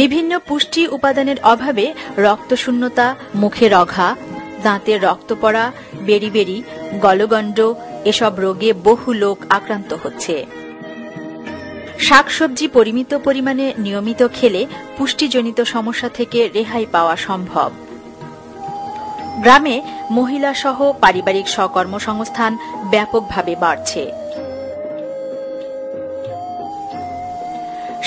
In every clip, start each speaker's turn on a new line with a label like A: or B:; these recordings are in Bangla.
A: বিভিন্ন পুষ্টি উপাদানের অভাবে রক্তশূন্যতা মুখের অঘা দাঁতের রক্ত পড়া বেরি বেরি, গলগণ্ড, এসব রোগে বহু লোক আক্রান্ত হচ্ছে। শাকসবজি পরিমিত পরিমাণে নিয়মিত খেলে পুষ্টিজনিত সমস্যা থেকে রেহাই পাওয়া সম্ভব। গ্রামে মহিলা সহ পারিবারিক স্বকর্মসংস্থান ব্যাপকভাবে বাড়ছে।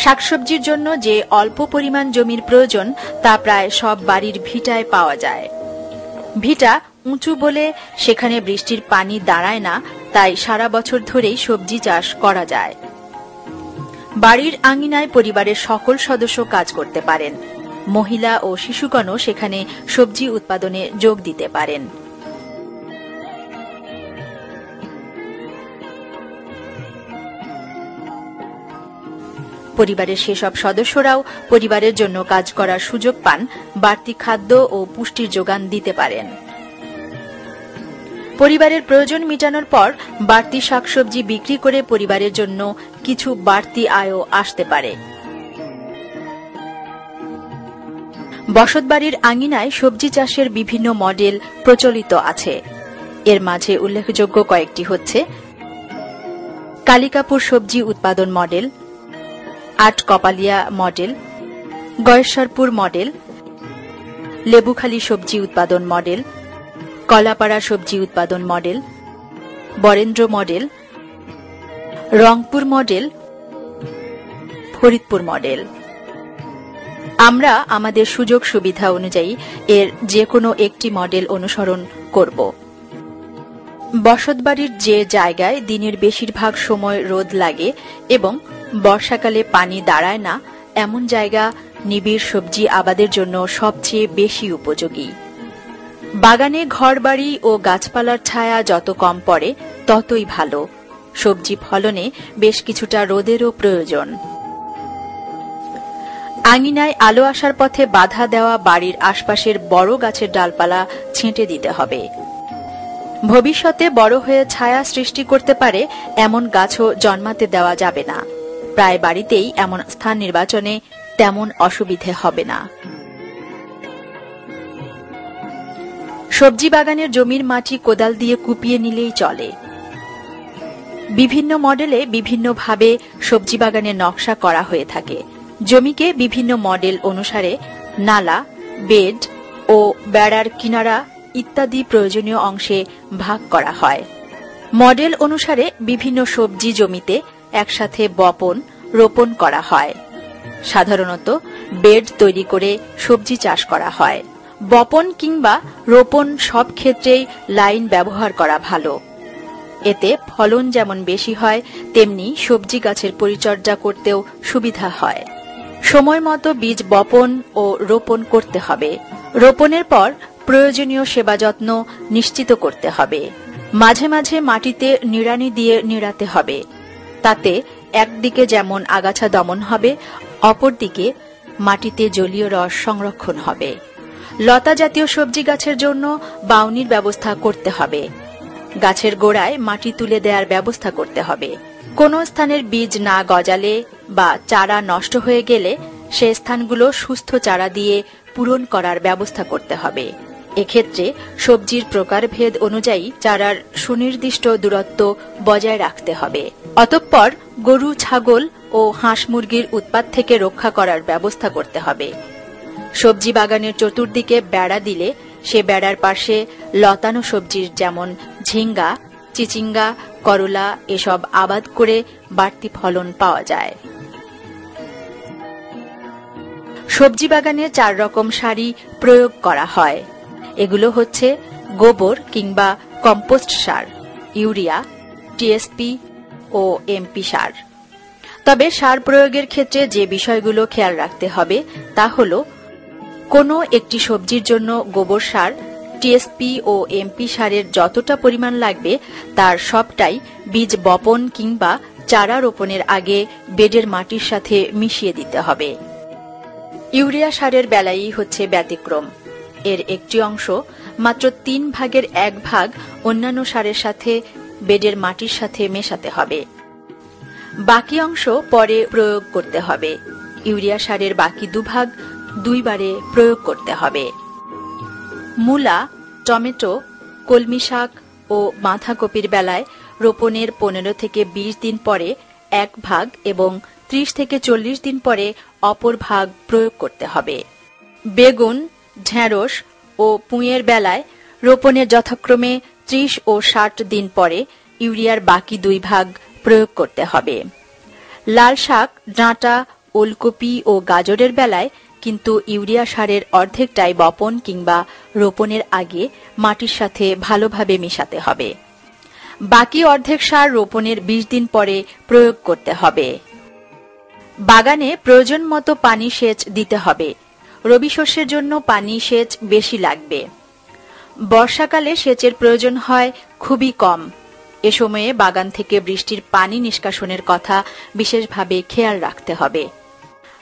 A: শাকসবজির জন্য যে অল্প পরিমাণ জমির প্রয়োজন, তা প্রায় সব বাড়ির ভিটায় পাওয়া যায়। ভিটা উঁচু বলে সেখানে বৃষ্টির পানি দাঁড়ায় না, তাই সারা বছর ধরেই সবজি চাষ করা যায়। বাড়ির আঙিনায় পরিবারের সকল সদস্য কাজ করতে পারেন। মহিলা ও শিশুগণও সেখানে সবজি উৎপাদনে যোগ দিতে পারেন। পরিবারের সেসব সদস্যরাও পরিবারের জন্য কাজ করার সুযোগ পান, বাড়তি খাদ্য ও পুষ্টির যোগান দিতে পারেন। পরিবারের প্রয়োজন মেটানোর পর বাড়তি শাকসবজি বিক্রি করে পরিবারের জন্য কিছু বাড়তি আয়ও আসতে পারে। বসতবাড়ির আঙিনায় সবজি চাষের বিভিন্ন মডেল প্রচলিত আছে। এর মাঝে উল্লেখযোগ্য কয়েকটি হচ্ছে কালিকাপুর সবজি উৎপাদন মডেল আট কপালিয়া মডেল, গয়েশ্বরপুর মডেল, লেবুখালী সবজি উৎপাদন মডেল, কলাপাড়া সবজি উৎপাদন model, Barendra model, Rangpur model, Faridpur model. আমরা আমাদের সুযোগ সুবিধা অনুযায়ী এর যে কোনো একটি মডেল অনুসরণ করব। বসতবাড়ির যে জায়গায় দিনের বেশিরভাগ সময় রোদ লাগে এবং বর্ষাকালে পানি দাঁড়ায় না, এমন জায়গা নিবিড় সবজি আবাদের জন্য সবচেয়ে বেশি উপযোগী। বাগানে ঘরবাড়ি ও গাছপালার ছায়া যত কম পড়ে, ততই ভালো। সবজি ফলনে বেশ কিছুটা রোদেরও প্রয়োজন। আঙিনায় আলো আসার পথে বাধা দেওয়া বাড়ির আশপাশের বড় গাছের ডালপালা ছেঁটে দিতে হবে। ভবিষ্যতে বড় হয়ে ছায়া সৃষ্টি করতে পারে এমন গাছও জন্মাতে দেওয়া যাবে না। প্রায় বাড়িতেই এমন স্থান নির্বাচনে তেমন অসুবিধে হবে না। সবজি বাগানের জমির মাটি কোদাল দিয়ে কুপিয়ে নিলেই চলে। বিভিন্ন মডেলে বিভিন্নভাবে সবজি বাগানের নকশা করা হয়ে থাকে। জমিকে বিভিন্ন মডেল অনুসারে নালা, বেড ও বেড়ার কিনারা ইত্যাদি প্রয়োজনীয় অংশে ভাগ করা হয়। মডেল অনুসারে বিভিন্ন সবজি জমিতে একসাথে বপন, রোপণ করা হয়। সাধারণত বেড তৈরি করে সবজি চাষ করা হয়। বপন কিংবা রোপণ সব ক্ষেত্রেই লাইন ব্যবহার করা ভালো। এতে ফলন যেমন বেশি হয়, তেমনি সবজি গাছের পরিচর্যা করতেও সুবিধা হয়। সময় মতো বীজ বপন ও রোপণ করতে হবে। রোপণের পর প্রয়োজনীয় সেবা যত্ন নিশ্চিত করতে হবে। মাঝে মাঝে মাটিতে নিড়ানি দিয়ে নিড়াতে হবে। তাতে একদিকে যেমন আগাছা দমন হবে, অপরদিকে মাটিতে জলীয় রস সংরক্ষণ হবে। লতা জাতীয় সবজি গাছের জন্য বাউনির ব্যবস্থা করতে হবে। গাছের গোড়ায় মাটি তুলে দেওয়ার ব্যবস্থা করতে হবে। কোন স্থানের বীজ না গজালে বা চারা নষ্ট হয়ে গেলে সে স্থানগুলো সুস্থ চারা দিয়ে পূরণ করার ব্যবস্থা করতে হবে। এক্ষেত্রে সবজির প্রকারভেদ অনুযায়ী চারার সুনির্দিষ্ট দূরত্ব বজায় রাখতে হবে। অতঃপর গরু, ছাগল ও হাঁস মুরগির উৎপাত থেকে রক্ষা করার ব্যবস্থা করতে হবে। সবজি বাগানের চতুর্দিকে বেড়া দিলে সে বেড়ার পাশে লতানো সবজির যেমন ঝিঙ্গা, চিচিঙ্গা, করলা এসব আবাদ করে বাড়তি ফলন পাওয়া যায়। সবজি বাগানে চার রকম সারি প্রয়োগ করা হয়। এগুলো হচ্ছে গোবর কিংবা কম্পোস্ট সার, ইউরিয়া টিএসপি ও এমপি সার। তবে সার প্রয়োগের ক্ষেত্রে যে বিষয়গুলো খেয়াল রাখতে হবে তা হল, কোনো একটি সবজির জন্য গোবর সার টিএসপি ও এমপি সারের যতটা পরিমাণ লাগবে তার সবটাই বীজ বপন কিংবা চারা রোপণের আগে বেডের মাটির সাথে মিশিয়ে দিতে হবে। ইউরিয়া সারের বেলাই হচ্ছে ব্যতিক্রম। এর একটি অংশ মাত্র তিন ভাগের এক ভাগ অন্যান্য সারের সাথে বেডের মাটির সাথে মেশাতে হবে। বাকি অংশ পরে প্রয়োগ করতে হবে। ইউরিয়া সারের বাকি দুভাগ দুইবারে প্রয়োগ করতে হবে। মূলা, টমেটো, কলমি শাক ও বাঁধাকপির বেলায় রোপণের পনেরো থেকে ২০ দিন পরে এক ভাগ এবং ৩০ থেকে চল্লিশ দিন পরে অপর ভাগ প্রয়োগ করতে হবে। বেগুন ঢেঁড়স ও পুঁয়ের বেলায় রোপণের যথাক্রমে ত্রিশ ও ষাট দিন পরে ইউরিয়ার বাকি দুই ভাগ প্রয়োগ করতে হবে। লাল শাক, ডাঁটা, ওলকপি ও গাজরের বেলায় কিন্তু ইউরিয়া সারের অর্ধেকটাই বপন কিংবা রোপণের আগে মাটির সাথে ভালোভাবে মিশাতে হবে। বাকি অর্ধেক সার রোপণের ২০ দিন পরে প্রয়োগ করতে হবে। বাগানে প্রয়োজন মতো পানি সেচ দিতে হবে। রবি শস্যের জন্য পানি সেচ বেশি লাগবে। বর্ষাকালে সেচের প্রয়োজন হয় খুবই কম। এ সময়ে বাগান থেকে বৃষ্টির পানি নিষ্কাশনের কথা বিশেষভাবে খেয়াল রাখতে হবে।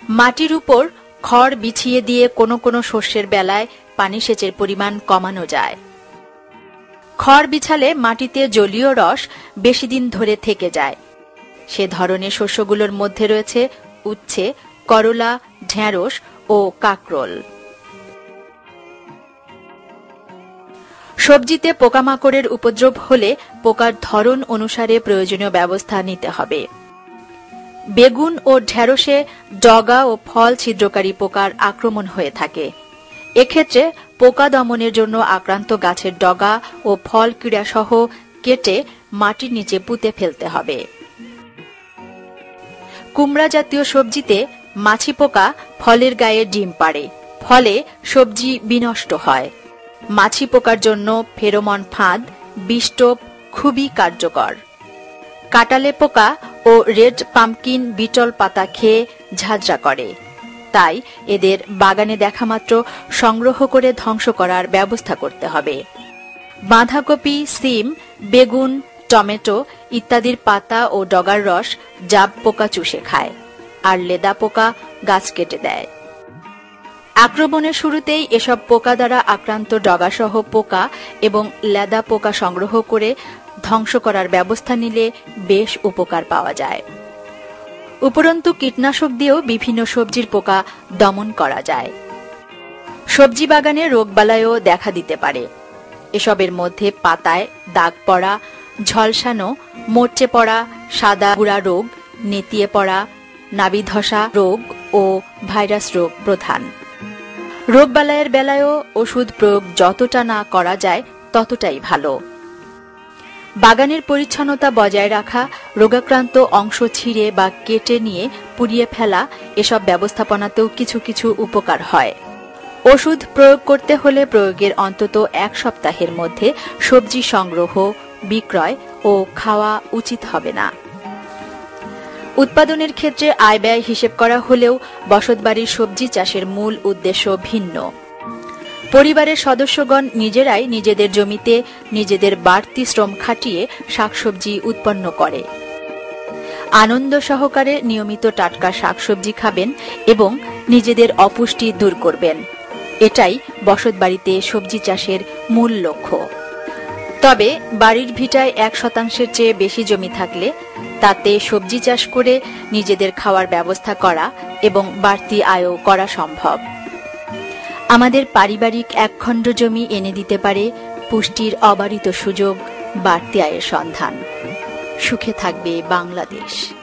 A: মাটির উপর খড় বিছিয়ে দিয়ে কোনো কোনো শস্যের বেলায় পানি সেচের পরিমাণ কমানো যায়। খড় বিছালে মাটিতে জলীয় রস বেশি দিন ধরে থেকে যায়। সে ধরনের শস্যগুলোর মধ্যে রয়েছে উচ্ছে, করলা, ঢেঁড়স ও কাকরোল। সবজিতে পোকামাকড়ের উপদ্রব হলে পোকার ধরন অনুসারে প্রয়োজনীয় ব্যবস্থা নিতে হবে। বেগুন ও ঢেঁড়সে ডগা ও ফল ছিদ্রকারী পোকার আক্রমণ হয়ে থাকে। এক্ষেত্রে পোকা দমনের জন্য আক্রান্ত গাছের ডগা ও ফল ক্রীড়াসহ কেটে মাটির নিচে পুঁতে ফেলতে হবে। কুমড়া জাতীয় সবজিতে মাছি পোকা ফলের গায়ে ডিম পাড়ে। ফলে সবজি বিনষ্ট হয়। মাছি পোকার জন্য ফেরোমন ফাঁদ, বিষ্টপ খুবই কার্যকর। কাটালে পোকা ও রেড পাম্পকিন বিটল পাতা খেয়ে ঝাঁঝরা করে। তাই এদের বাগানে দেখামাত্র সংগ্রহ করে ধ্বংস করার ব্যবস্থা করতে হবে। বাঁধাকপি, সিম, বেগুন, টমেটো ইত্যাদির পাতা ও ডগার রস জাব পোকা চুষে খায়। আর লেদা পোকা গাছ কেটে দেয়। আক্রমণের শুরুতেই এসব পোকা দ্বারা আক্রান্ত ডগাসহ পোকা এবং লেদা পোকা সংগ্রহ করে ধ্বংস করার ব্যবস্থা নিলে বেশ উপকার পাওয়া যায়। উপরন্তু কীটনাশক দিয়েও বিভিন্ন সবজির পোকা দমন করা যায়। সবজি বাগানে রোগবালাইও দেখা দিতে পারে। এসবের মধ্যে পাতায় দাগ পড়া, ঝলসানো, মোর্চে পড়া, সাদা গুড়া রোগ, নেতিয়ে পড়া নাবিধসা রোগ ও ভাইরাস রোগ প্রধান। রোগবালাইয়ের বেলায়ও ওষুধ প্রয়োগ যতটা না করা যায়, ততটাই ভালো। বাগানের পরিচ্ছন্নতা বজায় রাখা, রোগাক্রান্ত অংশ ছিঁড়ে বা কেটে নিয়ে পুড়িয়ে ফেলা, এসব ব্যবস্থাপনাতেও কিছু কিছু উপকার হয়। ওষুধ প্রয়োগ করতে হলে প্রয়োগের অন্তত এক সপ্তাহের মধ্যে সবজি সংগ্রহ, বিক্রয় ও খাওয়া উচিত হবে না। উৎপাদনের ক্ষেত্রে আয় ব্যয় হিসেব করা হলেও বসতবাড়ির সবজি চাষের মূল উদ্দেশ্য ভিন্ন। পরিবারের সদস্যগণ নিজেরাই নিজেদের জমিতে নিজেদের বাড়তি শ্রম খাটিয়ে শাকসবজি উৎপন্ন করে। আনন্দ সহকারে নিয়মিত টাটকা শাকসবজি খাবেন এবং নিজেদের অপুষ্টি দূর করবেন। এটাই বসতবাড়িতে সবজি চাষের মূল লক্ষ্য। তবে বাড়ির ভিটায় এক শতাংশের চেয়ে বেশি জমি থাকলে তাতে সবজি চাষ করে নিজেদের খাওয়ার ব্যবস্থা করা এবং বাড়তি আয়ও করা সম্ভব। আমাদের পারিবারিক একখণ্ড জমি এনে দিতে পারে পুষ্টির অবারিত সুযোগ, বাড়তি আয়ের সন্ধান। সুখে থাকবে বাংলাদেশ।